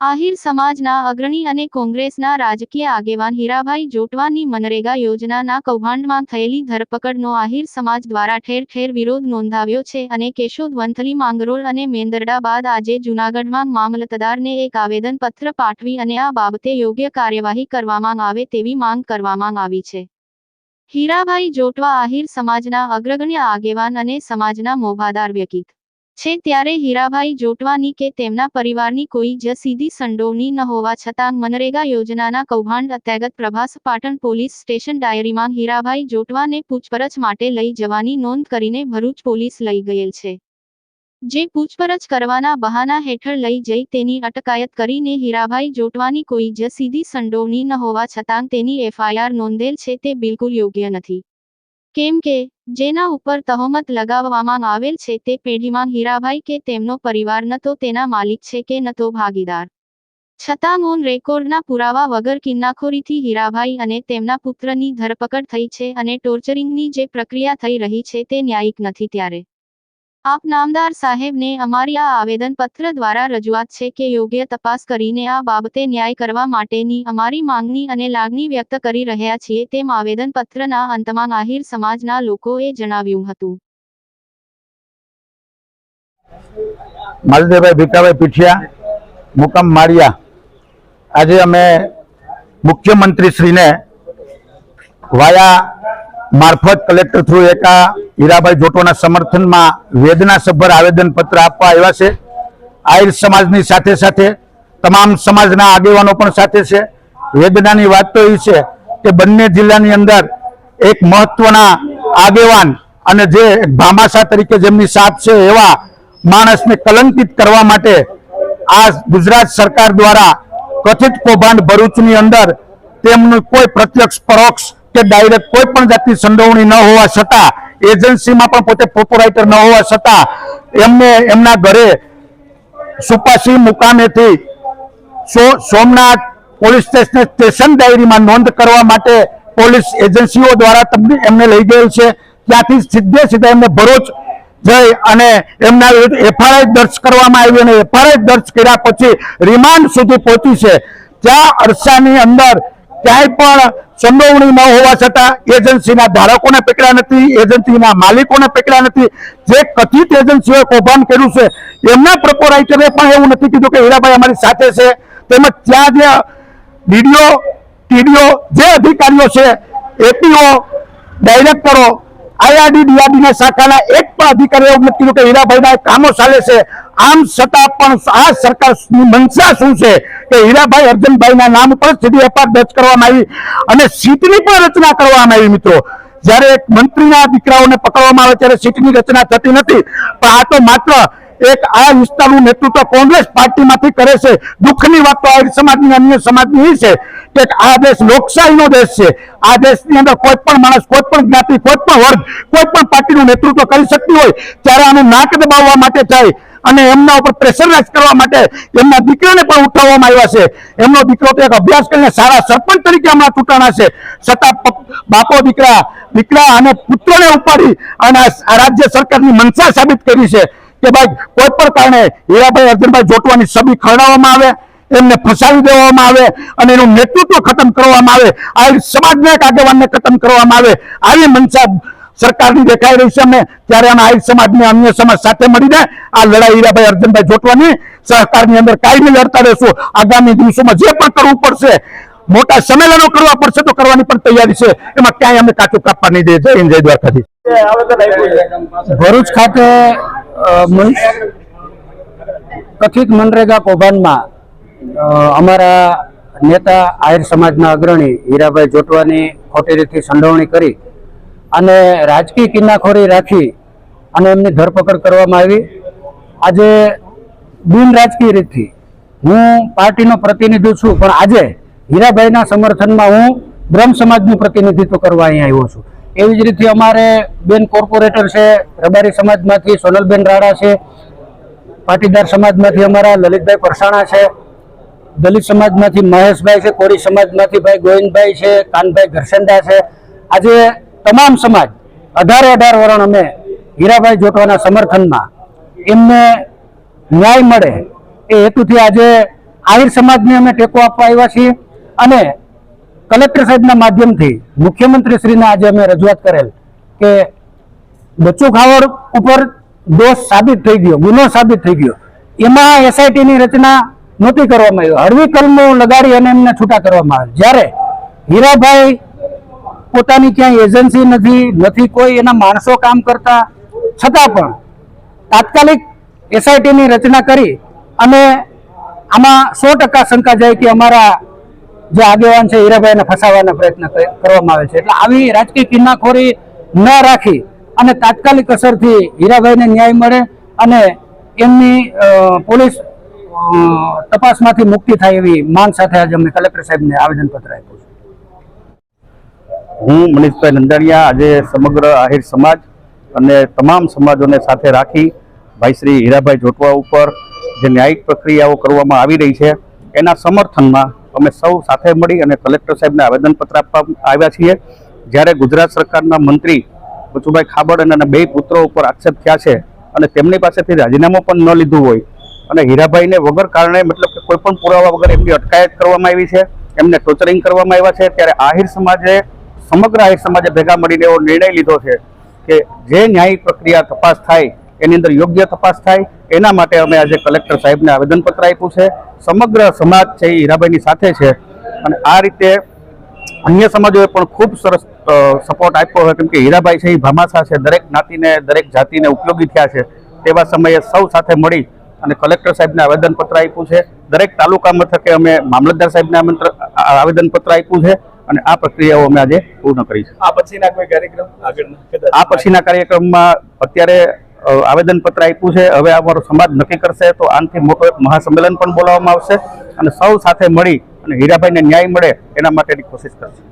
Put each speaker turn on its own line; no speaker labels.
આહિર સમાજના અગ્રણી અને કોંગ્રેસના રાજકીય આગેવાન હીરાભાઈ જોટવાની મનરેગા યોજનાના કૌભાંડમાં થયેલી ધરપકડનો આહિર સમાજ દ્વારા ઠેર ઠેર વિરોધ નોંધાવ્યો છે અને કેશોદ વંથલી માંગરોળ અને મેંદરડા બાદ આજે જૂનાગઢમાં મામલતદારને એક આવેદનપત્ર પાઠવી અને આ બાબતે યોગ્ય કાર્યવાહી કરવામાં આવે તેવી માંગ કરવામાં આવી છે. હીરાભાઈ જોટવા આહિર સમાજના અગ્રગણ્ય આગેવાન અને સમાજના મોભાદાર વ્યક્તિ છે ત્યારે હીરાભાઈ જોટવાની કે તેમના પરિવારની કોઈ જ સીધી સંડોવણી ન હોવા છતાં મનરેગા યોજનાના કૌભાંડ અંતર્ગત પ્રભાસ પાટણ પોલીસ સ્ટેશન ડાયરીમાં હીરાભાઈ જોટવાને પૂછપરછ માટે લઈ જવાની નોંધ કરીને ભરૂચ પોલીસ લઈ ગયેલ છે. જે પૂછપરછ કરવાના બહાના હેઠળ લઈ જઈ તેની અટકાયત કરીને હીરાભાઈ જોટવાની કોઈ જ સીધી સંડોવણી ન હોવા છતાં તેની એફઆઈઆર નોંધેલ છે તે બિલકુલ યોગ્ય નથી. કેમ કે, જેના ઉપર તહોમત લગાવવામાં આવેલ છે તે પેઢીમાં હીરાભાઈ કે તેમનો પરિવાર ન તો તેના માલિક છે કે ન તો ભાગીદાર. છતાં ઓન રેકોર્ડના પુરાવા વગર કિન્નાખોરીથી હીરાભાઈ અને તેમના પુત્રની ધરપકડ થઈ છે અને ટોર્ચરિંગની જે પ્રક્રિયા થઈ રહી છે તે ન્યાયિક નથી ત્યારે. આપ નામદાર સાહેબને અમારી આ આવેદનપત્ર દ્વારા રજૂઆત છે કે યોગ્ય તપાસ કરીને આ બાબતે ન્યાય કરવા માટેની અમારી માંગણી અને લાગણી વ્યક્ત કરી રહ્યા છીએ તેમ આવેદનપત્રના અંતમાં આહિર સમાજના લોકોએ જણાવ્યું હતું.
માલદેવભાઈ ભીખાભાઈ પીઠિયા, મુકમ માળિયા. આજે અમે મુખ્યમંત્રીશ્રીને વાયા મારફત કલેક્ટર થ્રુ એકા હીરાભાઈ જોટોના સમર્થનમાં વેદનાસભર આવેદનપત્ર આપવા આવ્યા છે. આહિર સમાજની સાથે સાથે તમામ સમાજના આગેવાનો પણ સાથે છે. વેદનાની વાત તો એ છે કે બંને જિલ્લાની અંદર એક મહત્વના આગેવાન અને જે ભામાશા તરીકે જેમની સાથ છે એવા માણસને કલંકિત કરવા માટે આ ગુજરાત સરકાર દ્વારા કથિત કૌભાંડ ભરૂચની અંદર તેમનું કોઈ પ્રત્યક્ષ પરોક્ષ કે ડાયરેક્ટ કોઈ પણ જાતની સંડોવણી ન હોવા છતાં એજન્સીમાં પણ પોતે પ્રોપરાઇટર ન હોવા છતાં એમને, એમના ઘરે સુપાસી મુકામેથી સોમનાથ પોલીસ સ્ટેશન સ્ટેશન ડાયરીમાં નોંધ કરવા માટે પોલીસ એજન્સીઓ દ્વારા તમને એમને લઈ ગયેલ છે. ત્યાંથી સીધે સીધા એમને ભરૂચ જઈ અને એમના વિરુદ્ધ એફઆઈઆર દર્જ કરવામાં આવી અને એફઆઈઆર દર્જ કર્યા પછી રિમાન્ડ સુધી પહોંચી છે. ત્યાં અરસાની અંદર ક્યાંય પણ સંડોવણી ન હોવા છતાં એજન્સીના ધારકોને પકડ્યા નથી, એજન્સીના માલિકોને પકડ્યા નથી. જે કથિત એજન્સીઓએ કૌભાંડ કર્યું છે, એમના પ્રોપોરાઇટરે પણ એવું નથી કીધું કે હીરાભાઈ અમારી સાથે છે. તેમજ ત્યાં જે ડીડીઓ, ટીડીઓ, જે અધિકારીઓ છે, એપીઓ, ડાયરેક્ટરો, આઈઆરડી, ડીઆરડીના શાખાના એક પણ અધિકારીઓ એવું નથી કીધું કે હીરાભાઈના કામો ચાલે છે. આમ છતાં પણ આ સરકારની મનસા શું છે કે હીરાભાઈ અર્જનભાઈના નામ ઉપર સીધી એફઆઈઆર દર્જ કરવામાં આવી અને સીટની પણ રચના કરવામાં આવી મિત્રો. જ્યારે એક મંત્રીના દીકરાઓને પકડવામાં આવે ત્યારે સીટની રચના થતી નથી. પણ આ તો માત્ર એક આ વિસ્તારનું નેતૃત્વ કોંગ્રેસ પાર્ટીમાંથી કરે છે. દુઃખની વાત તો આ સમાજની અન્ય સમાજની એ છે કે આ દેશ લોકશાહીનો દેશ છે. આ દેશની અંદર કોઈ પણ માણસ, કોઈ પણ જ્ઞાતિ, કોઈ પણ વર્ગ, કોઈ પણ પાર્ટીનું નેતૃત્વ કરી શકતી હોય, ત્યારે આનું નાક દબાવવા માટે થાય. અને એમના ઉપર પ્રેશરાઇઝ કરવા માટે એમના દીકરાને પણ ઉઠાવવામાં આવ્યા છે. એમનો દીકરો તો એક અભ્યાસ કરીને સારા સરપંચ તરીકે હમણાં ચૂંટાણા છે. છતાં બાપો, દીકરા દીકરા અને પુત્રને ઉપાડી અને રાજ્ય સરકારની મનસા સાબિત કરી છે કે ભાઈ, કોઈ પણ કારણે હીરાભાઈ અર્જુનભાઈ જોટવાની છબી ખરડાવવામાં આવે, એમને ફસાવી દેવામાં આવે અને એનું નેતૃત્વ ખતમ કરવામાં આવે, આ સમાજના એક આગેવાનને ખતમ કરવામાં આવે, આવી મનસા સરકારની દેખાઈ રહી છે. અમે ત્યારે અમે આહિર સમાજની અન્ય સમાજ સાથે મળીને આ લડાઈ હીરાભાઈ અર્જુનભાઈ જોટવાની સહકારની અંદર કાયમી લડતા રહેશું. આગામી દિવસોમાં જે પણ કરવું પડશે, મોટા સંમેલનો કરવા પડશે, તો કરવાની પણ તૈયારી છે. એમાં ક્યાંય અમે કાચું કાપવા નહીં દે જય જય દ્વારકાથી
ભરૂચ ખાતે કથિત મનરેગા કૌભાંડમાં અમારા નેતા આહિર સમાજના અગ્રણી હીરાભાઈ જોટવાની ખોટી રીતથી સંડોવણી કરી. અને રાજકીય કિન્નાખોરી રાખી અને એમની ધરપકડ કરવામાં આવી. આજે બિન રાજકીય રીતથી હું પાર્ટીનો પ્રતિનિધિ છું, પણ આજે હીરાભાઈના સમર્થનમાં હું બ્રહ્મ સમાજનું પ્રતિનિધિત્વ કરવા અહીંયા આવ્યો છું. એવી જ રીતે અમારે બેન કોર્પોરેટર છે, રબારી સમાજમાંથી સોનલબેન રાણા છે, પાટીદાર સમાજમાંથી અમારા લલિતભાઈ પરસાણા છે, દલિત સમાજમાંથી મહેશભાઈ છે કોરી સમાજમાંથી ભાઈ ગોવિંદભાઈ છે, કાનભાઈ ઘરસંડા છે. આજે તમામ સમાજ અઢારે અઢાર વરણ અમે હીરાભાઈ જોટવાના સમર્થનમાં એમને ન્યાય મળે એ હેતુથી આજે આહિર સમાજને અમે ટેકો આપવા આવ્યા છીએ અને કલેક્ટર સાહેબના માધ્યમથી મુખ્યમંત્રી શ્રીને આજે અમે રજૂઆત કરેલ કે બચ્ચું ખાવડ ઉપર દોષ સાબિત થઈ ગયો, ગુનો સાબિત થઈ ગયો. એમાં એસઆઈટીની રચના નહોતી કરવામાં આવી. હળવી કલમો લગાડી અને એમને છૂટા કરવામાં આવે જ્યારે હીરાભાઈ પોતાની ક્યાંય એજન્સી નથી નથી કોઈ, એના માણસો કામ કરતા. છતાં પણ તાત્કાલિક એસઆઈટીની રચના કરી અને આમાં સો ટકા શંકા જાય કે અમારા જે આગેવાન છે હીરાભાઈને ફસાવવાના પ્રયત્ન કરવામાં આવે છે. એટલે આવી રાજકીય કિન્નાખોરી ન રાખી અને તાત્કાલિક અસરથી હીરાભાઈને ન્યાય મળે અને એમની પોલીસ તપાસમાંથી મુક્તિ થાય એવી માંગ સાથે આજે અમે કલેક્ટર સાહેબને આવેદનપત્ર આપ્યું છે.
હું મનીષભાઈ નંદાણીયા આજે સમગ્ર આહિર સમાજ અને તમામ સમાજોને સાથે રાખી ભાઈ શ્રી હીરાભાઈ જોટવા ઉપર જે ન્યાયિક પ્રક્રિયાઓ કરવામાં આવી રહી છે, એના સમર્થનમાં અમે સૌ સાથે મળી અને કલેક્ટર સાહેબને આવેદનપત્ર આપવા આવ્યા છીએ. જ્યારે ગુજરાત સરકારના મંત્રી બચુભાઈ ખાબડ અને બે પુત્રો ઉપર આક્ષેપ થયા છે અને તેમની પાસેથી રાજીનામું પણ ન લીધું હોય અને હીરાભાઈને વગર કારણે મતલબ કે કોઈ પણ પુરાવા વગર એમની અટકાયત કરવામાં આવી છે, એમને ટોચરિંગ કરવામાં આવ્યા છે. ત્યારે આહિર સમાજે સમગ્ર આહિર સમાજે ભેગા મળીને એવો નિર્ણય લીધો છે કે જે ન્યાયિક પ્રક્રિયા તપાસ થાય, એની અંદર યોગ્ય તપાસ થાય, એના માટે અમે આજે કલેક્ટર સાહેબને આવેદનપત્ર આપ્યું છે. સમગ્ર સમાજ છે એ હીરાભાઈની સાથે છે અને આ રીતે અન્ય સમાજોએ પણ ખૂબ સરસ સપોર્ટ આપ્યો હોય, કેમ કે હીરાભાઈ છે એ ભામાસા છે, દરેક જ્ઞાતિને, દરેક જાતિને ઉપયોગી થયા છે. તેવા સમયે સૌ સાથે મળી અને કલેક્ટર સાહેબને આવેદનપત્ર આપ્યું છે. દરેક તાલુકા મથકે અમે મામલતદાર સાહેબને આવેદનપત્ર આપ્યું છે. અને આ પ્રક્રિયાઓ અમે આજે પૂર્ણ કરી છે
આ પછીના કોઈ કાર્યક્રમ આગળના
આ પછીના કાર્યક્રમમાં અત્યારે આવેદનપત્ર આપ્યું છે. હવે અમારો સમાજ નક્કી કરશે તો આનાથી મોટો એક મહાસંમેલન પણ બોલાવવામાં આવશે અને સૌ સાથે મળી અને હીરાભાઈને ન્યાય મળે એના માટેની કોશિશ કરશે.